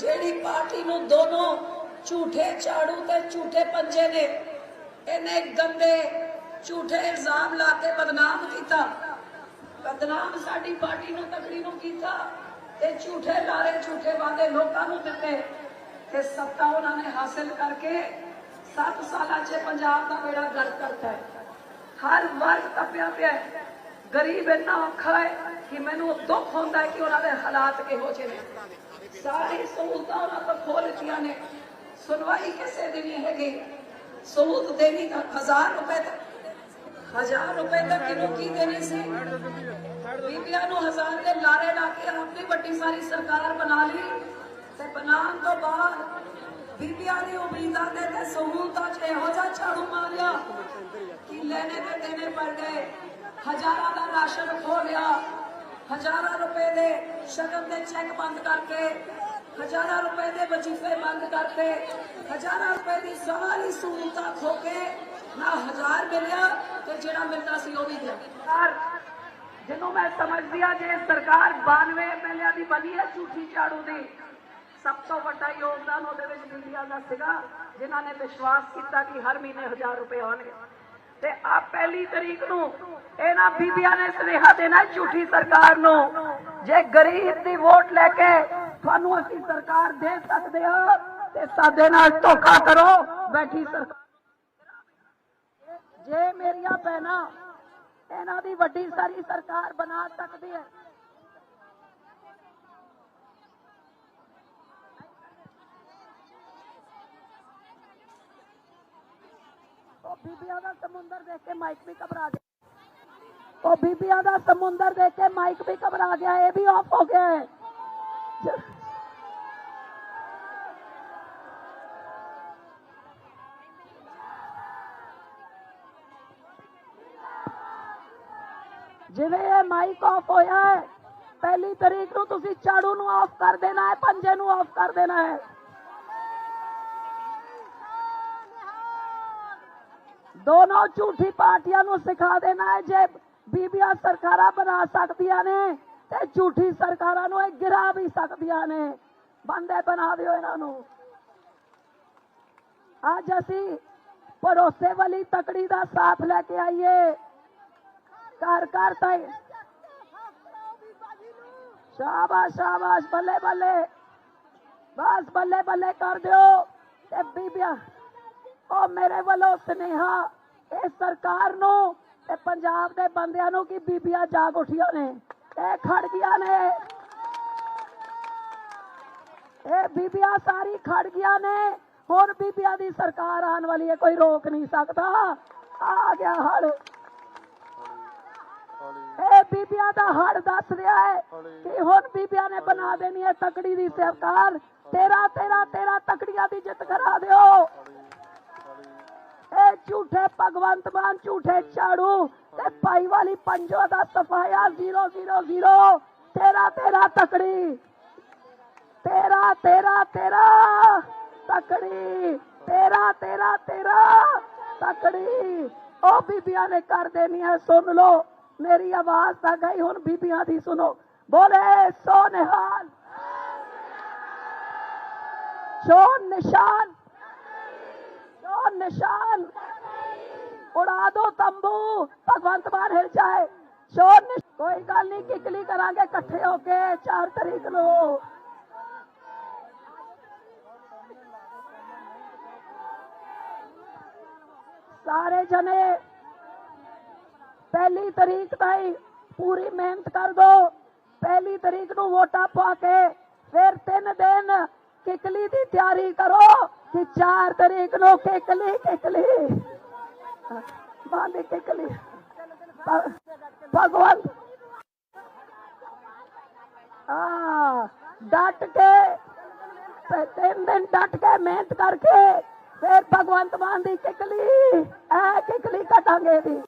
ਜਿਹੜੀ ਪਾਰਟੀ ਨੂੰ ਦੋਨੋਂ ਝੂਠੇ ਝਾੜੂ ਤੇ ਝੂਠੇ ਪੰਜੇ ਨੇ, ਇਹਨੇ ਗੰਦੇ ਝੂਠੇ ਇਲਜ਼ਾਮ ਲਾ ਕੇ ਬਦਨਾਮ ਕੀਤਾ। ਬਦਨਾਮ ਸਾਡੀ ਪਾਰਟੀ ਨੂੰ, ਤਕੜੀ ਨੂੰ ਕੀਤਾ ਤੇ ਝੂਠੇ ਲਾਰੇ, ਝੂਠੇ ਵਾਅਦੇ ਲੋਕਾਂ ਨੂੰ ਦਿੱਤੇ ਤੇ ਸੱਤਾ ਉਹਨਾਂ ਨੇ ਹਾਸਲ ਕਰਕੇ 7 ਸਾਲਾਂ 'ਚ ਪੰਜਾਬ ਦਾ ਬੇੜਾ ਗਰਕ ਕਰਤਾ ਹੈ। ਹਰ ਵਰਗ ਤਪਿਆ ਪਿਆ ਹੈ। ਗਰੀਬ ਇੰਨਾ ਔਖਾ ਹੈ ਕਿ ਮੈਨੂੰ ਦੁੱਖ ਹੁੰਦਾ ਹੈ ਕਿ ਉਹਨਾਂ ਦੇ ਹਾਲਾਤ ਕਿਹੋ ਜਿਹੇ ਨੇ। ਸਾਰੀ ਸਹੂਲਤਾਂ ਉਹਨਾਂ ਤੋਂ ਖੋਹ ਨੇ। ਸੁਣਵਾਈ ਕਿਸੇ ਦੀ ਨਹੀਂ ਹੈਗੀ। ਸਹੂਲਤ ਦੇਣੀ ਤਾਂ 1000 ਰੁਪਏ ਤੱਕ। 1000 ਰੁਪਏ ਤੱਕ ਕਿਹਨੂੰ ਕੀ ਦੇਣੀ ਸੀ? ਬੀਬੀਆਂ ਨੂੰ ਹਜ਼ਾਰ ਦੇ ਲਾਰੇ ਲਾ ਕੇ ਆਪਣੀ ਵੱਡੀ ਸਾਰੀ ਸਰਕਾਰ ਬਣਾ ਲਈ ਤੇ ਬਣਾਉਣ ਤੋਂ ਬਾਅਦ ਬੀਬੀਆਂ ਦੀ ਉਮੀਦਾਂ ਦੇ ਤੇ ਸਹੂਲਤਾਂ 'ਚ ਇਹੋ ਜਿਹਾ ਝਾੜੂ ਮਾਰਿਆ ਕਿ ਲੈਣੇ ਤੇ ਦੇਣੇ ਪੜ ਗਏ। ਹਜ਼ਾਰਾਂ ਦਾ ਰਾਸ਼ਨ ਖੋ ਲਿਆ। ਹਜ਼ਾਰਾਂ ਰੁਪਏ ਦੇ ਸ਼ਗਨ ਦੇ ਚੈੱਕ ਬੰਦ ਕਰਕੇ, ਹਜ਼ਾਰਾਂ ਰੁਪਏ ਦੇ ਵਜੀਫੇ ਬੰਦ ਕਰਕੇ, ਹਜ਼ਾਰਾਂ ਰੁਪਏ ਦੀ ਸਾਰੀ ਸਹੂਲਤਾਂ ਖੋ ਕੇ ਨਾ ਹਜ਼ਾਰ ਮਿਲਿਆ ਤੇ ਜਿਹੜਾ ਮਿਲਦਾ ਸੀ ਉਹ ਵੀ ਗਿਆ। ਯਾਰ ਮੈਂ ਸਮਝਦੀ ਆ ਜੇ ਸਰਕਾਰ 92 ਐਮਐਲਏ ਦੀ ਬਣੀ ਹੈ ਝੂਠੀ ਝਾੜੂ ਦੀ, ਸਭ ਤੋਂ ਵੱਡਾ ਯੋਗਦਾਨ ਉਹਦੇ ਵਿੱਚ ਬੀਬੀਆਂ ਦਾ ਸੀਗਾ, ਜਿਨ੍ਹਾਂ ਨੇ ਵਿਸ਼ਵਾਸ ਕੀਤਾ ਕਿ ਹਰ ਮਹੀਨੇ 1000 ਰੁਪਏ ਆਉਣਗੇ। ਤੇ ਆ ਪਹਿਲੀ ਤਰੀਕ ਨੂੰ ਇਹਨਾਂ ਬੀਬੀਆਂ ਨੇ ਸੁਨੇਹਾ ਦੇਣਾ ਝੂਠੀ ਸਰਕਾਰ ਨੂੰ। ਜੇ ਗਰੀਬ ਦੀ ਵੋਟ ਲੈ ਕੇ ਤੁਹਾਨੂੰ ਅਸੀਂ ਸਰਕਾਰ ਦੇ ਸਕਦੇ ਹਾਂ, ਤੇ ਸਾਡੇ ਨਾਲ ਧੋਖਾ ਕਰੋ, ਬੈਠੀ ਸਰਕਾਰ। ਜੇ ਮੇਰੀਆਂ ਭੈਣਾਂ ਇਹਨਾਂ ਦੀ ਵੱਡੀ ਸਾਰੀ ਸਰਕਾਰ ਬਣਾ ਸਕਦੀ ਹੈ ਉਹ ਬੀਬੀਆਂ ਦਾ ਸਮੁੰਦਰ ਦੇਖ ਕੇ ਮਾਈਕ ਵੀ ਘਬਰਾ ਗਿਆ ਉਹ ਬੀਬੀਆਂ ਦਾ ਸਮੁੰਦਰ ਦੇਖ ਕੇ ਮਾਈਕ ਵੀ ਘਬਰਾ ਗਿਆ ਇਹ ਵੀ ਆਫ ਹੋ ਗਿਆ ਹੈ ਜ- ਜਿਵੇਂ ਇਹ ਮਾਈਕ ਆਫ ਹੋਇਆ ਹੈ ਪਹਿਲੀ ਤਰੀਕ ਨੂੰ ਤੁਸੀਂ ਝਾੜੂ ਨੂੰ ਆਫ ਕਰ ਦੇਣਾ ਹੈ ਪੰਜੇ ਨੂੰ ਆਫ ਕਰ ਦੇਣਾ ਹੈ ਦੋਨੋਂ ਝੂਠੀ ਪਾਰਟੀਆਂ ਨੂੰ ਸਿਖਾ ਦੇਣਾ ਹੈ ਜੇ ਬੀਬੀਆਂ ਸਰਕਾਰਾਂ ਬਣਾ ਸਕਦੀਆਂ ਨੇ ਤੇ ਝੂਠੀ ਸਰਕਾਰਾਂ ਨੂੰ ਇਹ ਗਿਰਾ ਵੀ ਸਕਦੀਆਂ ਨੇ। ਬੰਦੇ ਬਣਾ ਦਿਓ ਇਹਨਾਂ ਨੂੰ। ਅੱਜ ਅਸੀਂ ਭਰੋਸੇ ਵਾਲੀ ਤਕੜੀ ਦਾ ਸਾਥ ਲੈ ਕੇ ਆਈਏ। ਘਰ ਘਰ ਤਾਈ ਸ਼ਾਬਾਸ਼ ਸ਼ਾਬਾਸ਼, ਬੱਲੇ ਬੱਲੇ। ਬਸ ਬੱਲੇ ਬੱਲੇ ਕਰ ਦਿਓ ਤੇ ਬੀਬੀਆਂ ਉਹ ਮੇਰੇ ਵੱਲੋਂ ਸੁਨੇਹਾ, ਇਹ ਸਰਕਾਰ ਨੂੰ ਤੇ ਪੰਜਾਬ ਦੇ ਬੰਦਿਆਂ ਨੂੰ ਕਿ ਬੀਬੀਆਂ ਜਾਗ ਉੱਠੀਆਂ ਨੇ, ਇਹ ਖੜ ਗਈਆਂ ਨੇ। ਇਹ ਬੀਬੀਆਂ ਸਾਰੀ ਖੜ ਗਈਆਂ ਨੇ, ਹੁਣ ਬੀਬੀਆਂ ਦੀ ਸਰਕਾਰ ਆਉਣ ਵਾਲੀ ਹੈ, ਕੋਈ ਰੋਕ ਨਹੀਂ ਸਕਦਾ। ਆ ਗਿਆ ਹੜ। ਇਹ ਬੀਬੀਆਂ ਦਾ ਹੜ ਦੱਸ ਰਿਹਾ ਹੈ ਕਿ ਹੁਣ ਬੀਬੀਆਂ ਨੇ ਬਣਾ ਦੇਣੀ ਹੈ ਤਕੜੀ ਦੀ ਸਰਕਾਰ ਤੇਰਾ ਤੇਰਾ ਤੇਰਾ ਤਕੜੀਆਂ ਦੀ ਜਿੱਤ ਕਰਾ ਦਿਓ। ਭਗਵੰਤ ਮਾਨ ਝੂਠੇ ਝਾੜੂ ਤੇ ਭਾਈ ਵਾਲੀ ਪੰਜੋ ਦਾ ਸਫਾਇਆ 000 ਤੇਰਾ ਤੇਰਾ ਤਕੜੀ। ਤੇਰਾ ਤੇਰਾ ਤੇਰਾ ਤਕੜੀ। ਤੇਰਾ ਤੇਰਾ ਤੇਰਾ ਤਕੜੀ। ਉਹ ਬੀਬੀਆਂ ਨੇ ਕਰ ਦੇਣੀ ਹੈ ਸੁਣ ਲਓ। ਮੇਰੀ ਆਵਾਜ਼ ਤਾਂ ਗਈ, ਹੁਣ ਬੀਬੀਆਂ ਦੀ ਸੁਣੋ। ਬੋਲੇ ਸੋ ਨਿਹਾਲ ਸ਼ੋ ਨਿਸ਼ਾਨ ਸ਼ੋ ਨਿਸ਼ਾਨ ਉਡਾ ਦੋ ਤੰਬੂ, ਭਗਵੰਤ ਮਾਨ ਹਿਲ ਜਾਏ। ਸ਼ੋਰ ਨਿਸ਼ ਕੋਈ ਗੱਲ ਨਹੀਂ, ਕਿਕਲੀ ਕਰਾਂਗੇ ਇਕੱਠੇ ਹੋ ਕੇ 4 ਤਰੀਕ ਨੂੰ। ਸਾਰੇ ਜਣੇ, ਪਹਿਲੀ ਤਰੀਕ ਤਾਈ ਪੂਰੀ ਮਿਹਨਤ ਕਰ ਦੋ। ਪਹਿਲੀ ਤਰੀਕ ਨੂੰ ਵੋਟਾਂ ਪਾ ਕੇ ਫਿਰ ਤਿੰਨ ਦਿਨ ਕਿਕਲੀ ਦੀ ਤਿਆਰੀ ਕਰੋ ਕਿ 4 ਤਰੀਕ ਨੂੰ ਕਿਕਲੀ ਕਿਕਲੀ। ਬਾਂਦੇ ਕਿਕਲੀ ਭ- ਭਗਵਾਨ ਆ ਡਟ ਕੇ ਤੇ ਤਿੰਨ ਦਿਨ ਡਟ ਕੇ ਮਿਹਨਤ ਕਰਕੇ ਫਿਰ ਭਗਵੰਤ ਮਾਨ ਦੀ ਕਿਕਲੀ ਐ ਕਿਕਲੀ ਕਟਾਂਗੇ ਦੀ